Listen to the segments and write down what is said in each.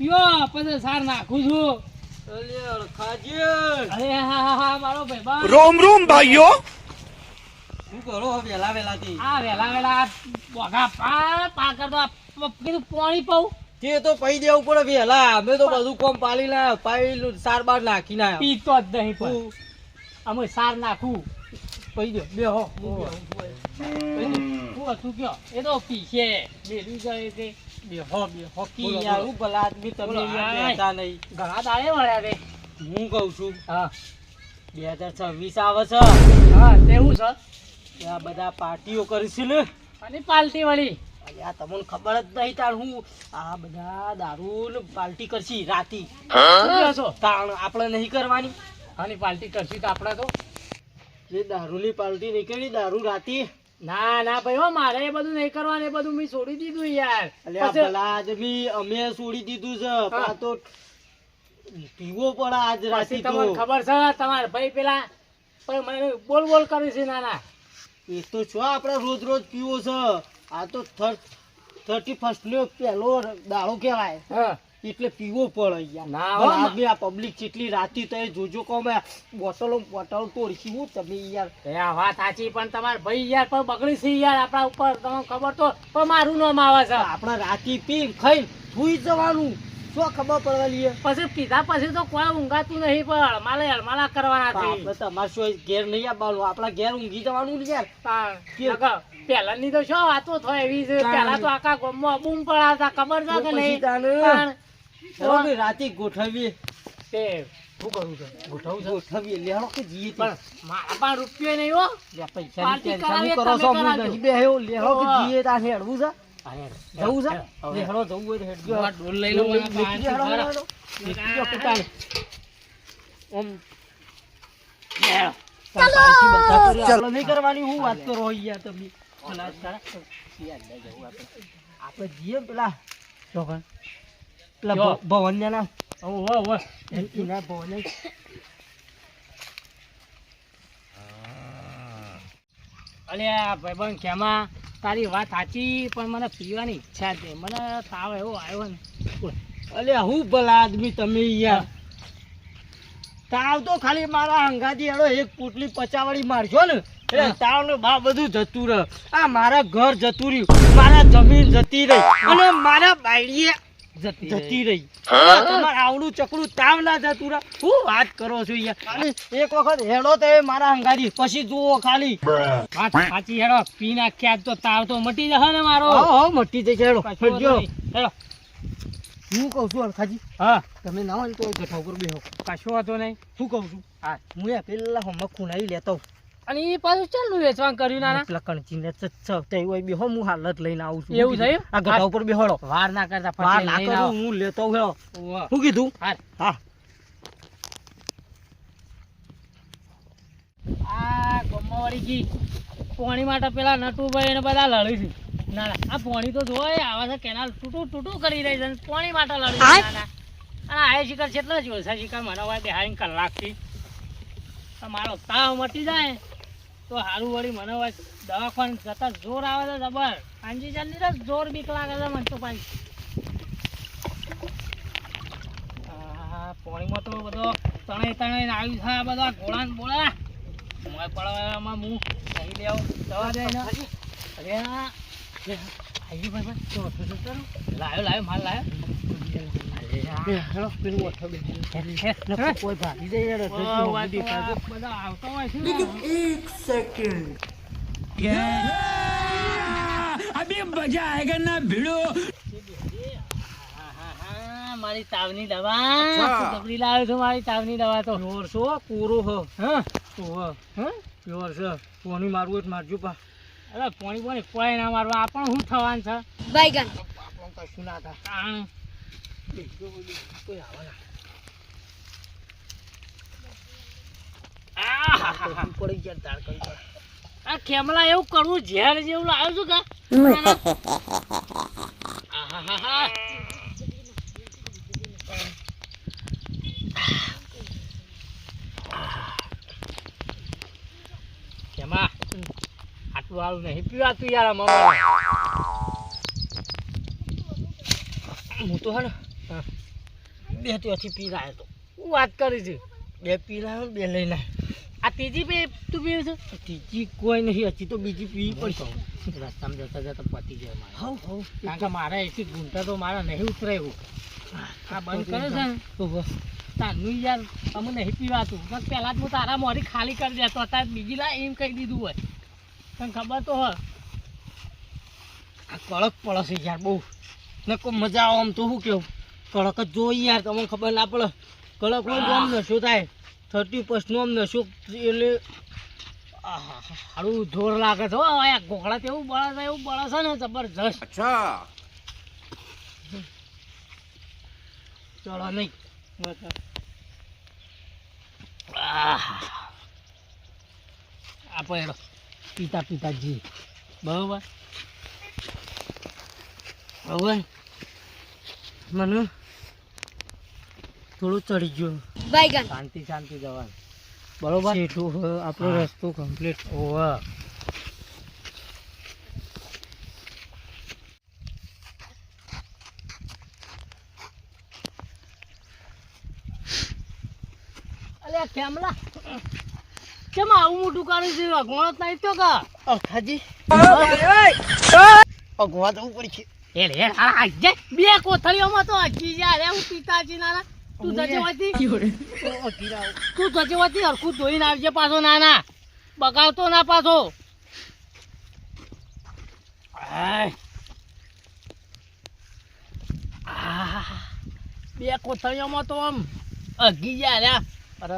યો પછી સાર નાખું છું. રોમ કરો વેલા વેલા થી હા વેલા વેલા બોગા પા પા કરતો કીધું પાણી પાઉં. તે તો પૈ દેવું પડે વેલા. અમે તો બધું કોમ પાલી ના પાઈ સાર બાર નાખી ના. પીતો જ નહીં પણ. અમે સાર નાખું. પૈ દો બે હો. હું હતું કયો એ તો પીશે બેલું જાય તે બે હો બે હો. કી યાર હું ભલા આદમી તમે બોલો, યાર આય. બેઠા નહીં. ઘણા દાડે મળ્યા રે હું કઉ છું. હા. બે હજાર છવ્વીસ આવે છે. હા તેવું છે? ત્યાં બધા પાર્ટીઓ કરીશું ને. અને પાલટી વળી. અરે તમને ખબર જ નહીં તાર હું આ બધા દારૂ ને પાર્ટી કરશી રાતી. છો? તાણ આપણે નહીં કરવાની. આની પાલટી કરશી તો આપણે તો. જે દારૂની પાર્ટી નહીં કરી દારૂ રાતી. ના ના ભાઈ હો મારે એ બધું નહીં કરવાનું એ બધું મેં છોડી દીધું યાર. આ ભલા આદમી અમે છોડી દીધું છે. આ તો પીવો પડે આજ પછી રાતી તો. તમને ખબર છે તમારા ભાઈ પેલા પણ મને બોલ બોલ કરે છે નાના એ તો છો આપણે રોજ રોજ પીવો છે. આ તો થર્ટી ફર્સ્ટ નો પહેલો દાડો કહેવાય. હા. એટલે પીવો પડે યાર. ના મા- પબ્લિક જેટલી રાતી તો જોજો કોમે બોટલો બોટલ તોડશી હું તમે યાર. એ વાત સાચી પણ તમારે ભાઈ યાર પણ બગડી છે યાર આપણા ઉપર? તમને ખબર તો પણ મારું નામ આવે છે. આપણે રાતી પી ખાઈ સુઈ જવાનું. શું ખબર પડવા લઈએ પછી પીધા પછી તો કોઈ ઊંઘાતું નહીં પણ હળમાલે હળમાલા કરવાના છે. આપણે તમારે શું ઘેર નહીં આવવાનું. આપણા ઘેર ઊંઘી જવાનું યાર. યાર તાણ. ની તો શું વાતો થાય એવી પેલા પહેલા તો આખા ગામમાં બૂમ પડાતા ખબર છે કે નહીં? રાતે ગોઠવીએ. તે શું કરું છે? ગોઠવું છે? ગોઠવીએ. લેણો કે જઈએ પણ મારા પાસે રૂપિયો નહીં હો. કરો છો. નહીં બેહ્યો લેણો કે જઈએ તાર હેડવું છે? જવું છે? લેણો જવું હોય તો હેડજો. લઈ લો. ઓમ. નહીં કરવાની હું વાત કરો યાર તમે. આપણે જઈએ પેલા ચોકન. પેલા ભવન ને ના. એના ભવને અલ્યા ભાઈબંધ ખેમા તારી વાત સાચી પણ મને પીવાની ઈચ્છા છે. મને તાવ એવો આવ્યો ને. અલે હું ભલા આદમી તમે યાર? તાવ તો ખાલી મારા હંગાથી હેડો એક પોટલી પચાવાળી મારશો ને. તાવ ને બા બધું જતું રહે. આ મારા ઘર જતું રહ્યું. મારા જમીન જતી રહી. અને મારા બાયડીએ જતી જતી રહી. તમારે આવડું ચકડું તાવ ના જતું રહે. શું વાત કરો છો યાર? એક વખત હેડો તો એ મારા હંગાથી પછી જુઓ ખાલી. વાત સાચી હેડો પી નાખ્યા તો તાવ તો મટી જશે ને મારો. હા હા મટી જશે હેડો. હેડો હું કહું છું અલખાજી હા. તમે ના હોય તો ગઠા ઉપર બેહો. કશો હતો નહીં. શું કહું છું? હા. હું એ પેલા હમણાં ખૂણાવી લેતો અને એ પાછું ચાલુ વેચવાનું કર્યું નાના? પેલા કણચીને ચચ્છ હોય બેહો હું હાલત લઈને આવું છું. એવું થયું? આ ગઠા ઉપર બેહોડો વાર ના કરતા વાર ના કરું હું લેતો ગયો. શું કીધું? હા. આ પોણી માટે પેલા નટુભાઈ ને બધા લડી છે. ના ના આ પોણી તો જોવાય આવા છે કેનાલ તૂટું તૂટું કરી રહી છે પોણી માટે લડી છે ના ના અને આ શિકાર કેટલો જ ઓછા શિકાર મને હોય બેહાડીને કલાકથી. તો મારો તાવ મટી જાય. તો સારું વળી મને દવાખાન જતા જોર આવે છે જબર. ચાલની તો જોર બીક લાગે છે મને તો પાછી પાણીમાં તો બધો તણે તણે આવ્યું છે આ બધા ઘોડા ને બોળા. મોય પડવામાં હું નહીં લેવ દવા દે અરે ભાઈ ભાઈ. લાયો લાયો માલ લાયો. મારી તાવની દવા. ચકડી લાવ્યો છે મારી તાવની દવા તો. જોરશો પૂરો હો. હા? પ્યોર પોણી મારવું જ મારજો પા. અરે પોણી પોણી કોઈ ના મારવા. પણ શું થવાનું છે? બાઈગન આપણું કશું ના થાય. એવું કરવું ઝેર જેવું આટલું આવું નહીં પીવાતું યાર મમ્મા હું તો હે ને બે ત્યાંથી પી લાયો તો હું વાત કરી છું. બે પી બે લઈ લઈને આ ત્રીજી પી તું પીવું છું. ત્રીજી કોઈ નહીં હજી તો બીજી પીવી પડશે. રસ્તામાં જતા જતા પતી જાય મારે. હવ હવ. કારણ કે મારા એથી ગુંઠા તો મારા નહીં ઉતરાયું આ બંધ કરે છે ને? ઓહો. તારનું યાર તમે નહીં પીવાતું. બસ પહેલાં જ હું તારા મોરી ખાલી કરી દેતો. અત્યારે બીજી લા એમ કહી દીધું હોય. તને ખબર તો હોય. આ કડક પડે છે યાર બહુ. ને કોઈ મજા આવે આમ તો શું કેવું? કડક જ જોઈ યાર તમને ખબર ના પડે. કડક હોય તો અમને શું થાય? થર્ટી પર્સન્ટ અમને શું એટલે. સારું જોર લાગે છે આ ઘોઘળા તેવું બળે છે એવું બળે છે ને જબરજસ્ત. ચડો નહીં. આપણે પિતા પિતાજી બરોબર? હવે મને થોડું ચડી ગયું. શાંતિ શાંતિ જવાનું. બરોબર? આપણો રસ્તો કમ્પ્લીટ ઓવા અલ્યા કેમલા? કેમ આવું મોટું છે? અગવણ નહીં તો કા. અખાજી અગવા જવું પડશે. આ બે કોથળીઓમાં તો હજી જા હું પિતાજી નાના તું જજે હોતી તું જજે હોતી હરખું ધોઈને આવજે પાછો નાના. બગાવતો ના પાછો. બે કોથળીઓમાં તો આમ અગી ગયા રે અરે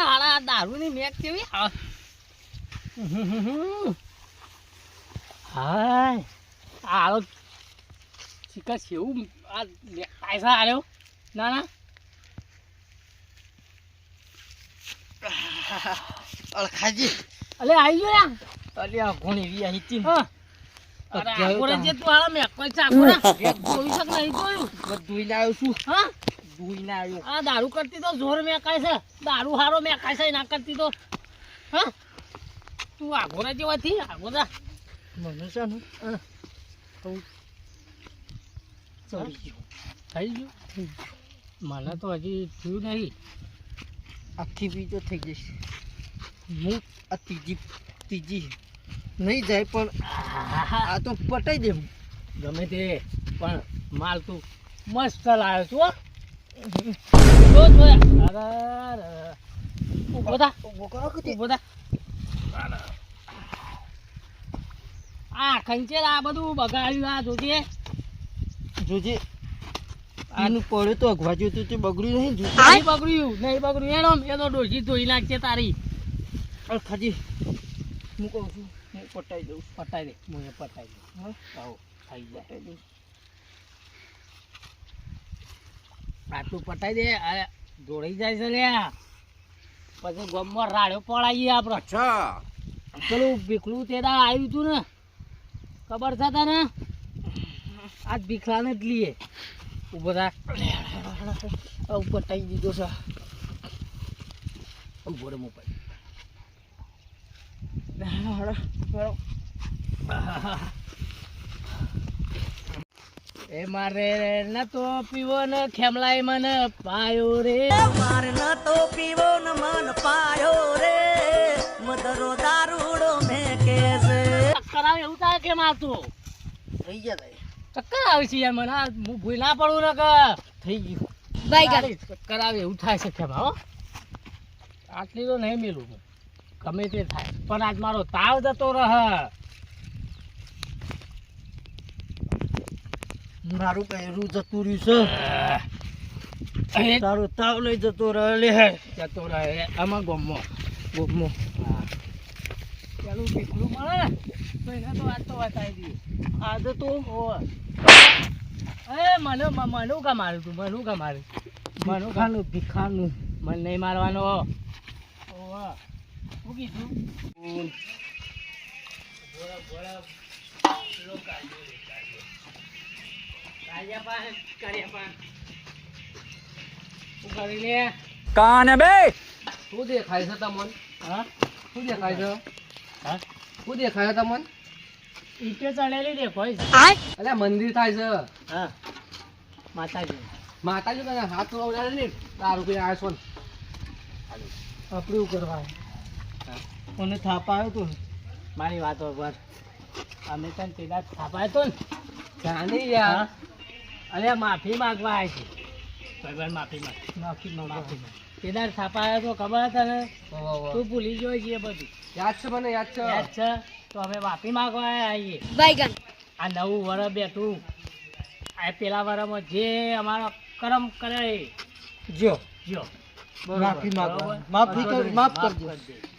હારા દારૂની મેક કેવી? હા. હાય. આવો શિકાર કેવું આ પૈસા આવ્યો ના ના અલખાજી અલે આવી ગયો યાર અલ્યા ઘણી રિયા હિતી હા. અરે તો- જે તું કોઈ ચાકોરા એક જોઈ શક નહીં જોયું. બધું છું. હા? ધોઈને આવ્યો. આ દારૂ કરતી તો જોર મેકાય છે. દારૂ હારો મેકાય છે ના કરતી તો. હા? તું આગોરા જેવાથી આગોરા મને છે ને થઈ ગયું? મને તો હજી થયું નહીં. આખી બીજો થઈ જશે. હું આ ત્રીજી ત્રીજી નહીં જાય પણ આ તો પટાઈ દે હું ગમે તે પણ માલ તું મસ્ત લાવ્યો છું આ ખંચેર આ બધું બગાડ્યું આ જોજે. જોજે. આનું પડ્યું તો અઘવાજ્યું તું તે બગડ્યું નહીં નહીં બગડ્યું નહીં બગડ્યું. એનો એ તો ડોસી ધોઈ નાખશે તારી. અલખાજી હું કહું છું હું પટાઈ દઉં. પટાઈ દે. મને પટાઈ દે હા? આવો ખાઈ જાય પટાઈ દઉં. આટલું પટાઈ દે. અરે દોડી જાય છે લે પછી ગમમાં રાડ્યો પડાઈએ આપણે. પેલું ભીખલું તે દા આવ્યું હતું ને. ખબર છે તને? આજ ભીખલાને જ લઈએ ઊભો થા ઉપર થઈ દીધો છે. ઊભો રે મોબાઈલ. એ મારે નતો પીવો ને ખેમલાય મને પાયો રે. મારે ન તો પીવો ન મન પાયો રે. મધરો દારૂડો મે કેસે કરાવ એવું થાય કેમ આવતું થઈ તારે. ચક્કર આવે છે યાર મને આ હું ભૂલ ના પડું ને કે થઈ ગયું. ભાઈ તારી ચક્કર આવે એવું થાય છે કેમ હો. આટલી તો નહીં મેલું હું. ગમે તે થાય. પણ આજ મારો તાવ જતો રહે. મારું પહેરું જતું રહ્યું છે? તારો તાવ લઈ જતો રહે લે હે. જતો રહે. આમાં ગમો ગોમો. પેલું ભીખલું મળે ને? તો એને તો વાત તો બતાવી દઈએ આજે તો. એ મને મનું કા તું મનું કા માર્યું મનું કા ભીખાનું મને નહીં મારવાનો. ઓવે. શું કીધું? કાને બે? શું દેખાય છે તમને? હા? શું દેખાય છે? હા? શું દેખાય તમને? ઈટે ચડેલી દેખાય છે. અલ્યા મંદિર થાય છે. હા. માતાજી. માતાજી તને હાથ ઉડાડે ને? તારું પીને આવ્યો છો ને આપણે એવું કરવા મને થાપાયો તું મારી વાતો પર અમે તને પેલા થાપાયો તો ને? જાણી? યાર. અરે માફી માગવા આવી છે. ભગવાન માફી માંગ. માફી માફી માંગ. કેદાર થાપાયો તો ખબર હતા ને વાહ, વાહ, વાહ. તું ભૂલી જોઈ છે એ બધું. યાદ છે મને યાદ છે? યાદ છે? તો અમે માફી માંગવા આવીએ. Baigan. આ નવું વરસ બેઠું. આ પેલા વરમાં જે અમારા કરમ કરે જો જો માફી માંગવા. માફી કર માફ માફ કરજો.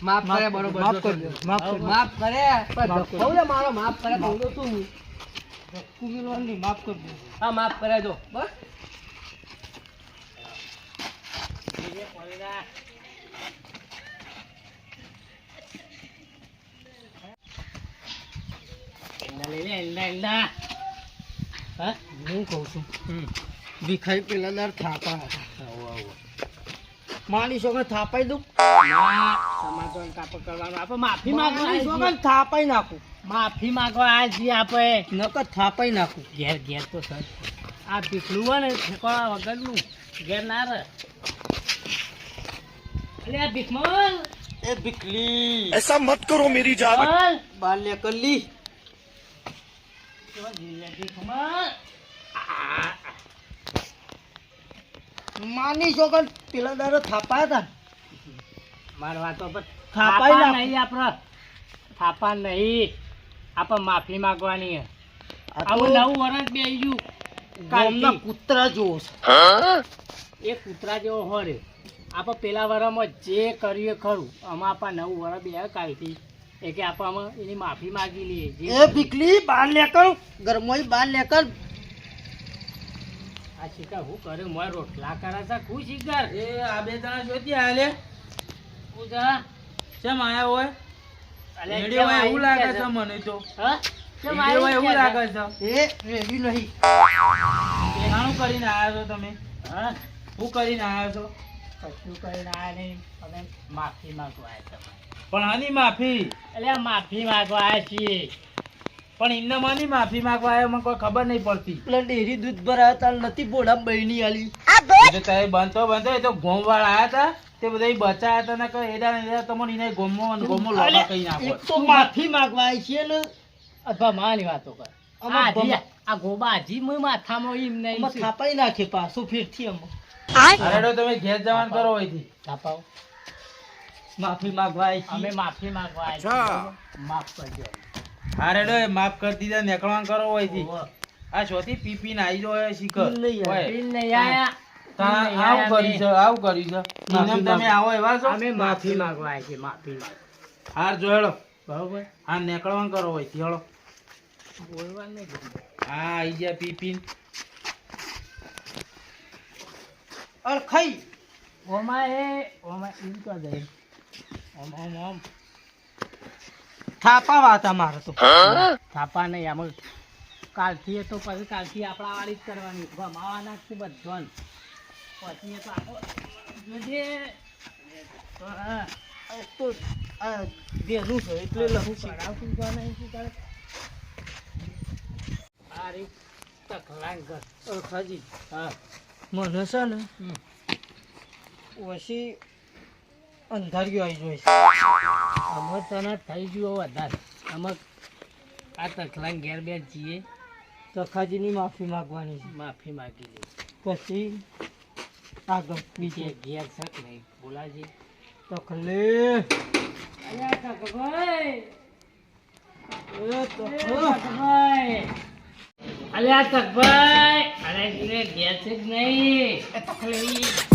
માફ કરે બરોબર માફ કરજો. માફ માફ કરે. પણ મારો માફ કરે તો હું તો? કુમિલવાનની માફ કરજો. હા માફ કરે જો. બસ ધીરે પડી જા. એંડા લઈ લે, એંડા, એંડા. હા? હું થાપાઈ દઉં? માફી માગવાની છોકરા થાપાઈ નાખું. માફી નાખું. ઘેર ઘેર તો સર. આ પીકડું ને ઠેકવા ઘેર ના રહે. અરે એ ભીખલી. એસા મત કરો મેરી જાન બાલ્ય કલ્લી. માની છોકરા પેલા દાર થાપા હતા માર વાતો પર થાપાઈ થાપા નાખો. નહીં આપણે. થાપા નહીં. આપણે માફી માંગવાની આવું તો નવું વર્ષ બે ગયું. કૂતરા જેવો એ કૂતરા જેવો હોય આપણે પેલા વરામાં જે કરીએ ખરું. આમાં આપણા નવું વરસ બે કાલથી એ કે આપવામાં એની માફી માગી લઈએ. એ ભીખલી બાર લેકર ગરમોઈ બાર લેકર આ શિકાર હું કરે? મોય રોટલા કરા છે? કુ શિકાર એ આ બે જણા જોતી આલે પૂજા કેમ આયા હોય? અલે રેડિયો હોય એવું લાગે છે? મને તો. હા? કેમ આયો હોય એવું લાગે છે. એ રેડી નહીં. એનાનું કરીને આવ્યા છો તમે? હા? હું કરીને આવ્યા છો? કશું કરીને આયા નહીં. અમે માફી માંગવા આવ્યા તમારે. પણ આની માફી? એટલે માફી માંગવા આવ્યા છીએ. પણ એમને મને માફી માંગવા આવ્યો મને કોઈ ખબર નહીં પડતી. એટલે ડેરી દૂધ ભરાયા તા નથી બોડા બહેની આલી. તારે બનતો બનતો એ તો ગોમ વાળા આવ્યા હતા તે બધા બચાયા હતા ને કે એડા ને એડા તમને એને ગોમો અને ગોમો લોબા કહી નાખો તો માફી માંગવા આવી છે ને અથવા માની વાતો કર. આ ગોબા હજી મું માથામાં એમ નહીં થાપાઈ નાખે પાછું ફેરથી આમાં. અરે તમે ઘેર જવાન કરો અહીંથી. થાપાઓ. માફી માંગવા આવી અમે માફી માંગવા છીએ. માફ કરજો. અરે ડો માફ કરી દીધા નેકળવાન કરો અહીંથી. આ છોથી પીપી ના આવી જોય શિખર. પીને નહીં આયા. આવું કર્યું છે આવું કર્યું છે. માફી તમે આવો એવા છો? અમે માફી માંગવા આવી છે માફી માંગ. હાર જો બરોબર? આ નીકળવાનું કરો અહીંથી હેડો. બોલવાનું નહીં. હા આઈ ગયા પી પીને અરખાઈ ઓમાં એ ઓમાં ઈ કર દે. ઓમ ઓમ ઓમ. થાપા વાતા મારે તો. થાપા નહીં આમ કાલથી એ તો પછી કાલથી આપણા વાળી જ કરવાની. ગમાવાના જ છે બધાને. પછી એ તો આપણો જોજે. તો હા તો દેનું છે એટલે લહુ છે. કરાવતું તો નહીં શું કરે આ રીત તકલાંગ કર અરખાજી હા. મને છે ને હમ. પછી અંધારિયો આવી જોઈશ આમાં તને થઈ ગયું વધારે. આમાં આ તકલાંગ ઘેર બેન જઈએ. તખાજીની માફી માંગવાની છે. માફી માગી લે. પછી આગળ બીજે ઘેર શક નહીં બોલાજી. તકલો. તકભાઈ અલ્યા તકભાઈ ઘેર છે જ નહીં.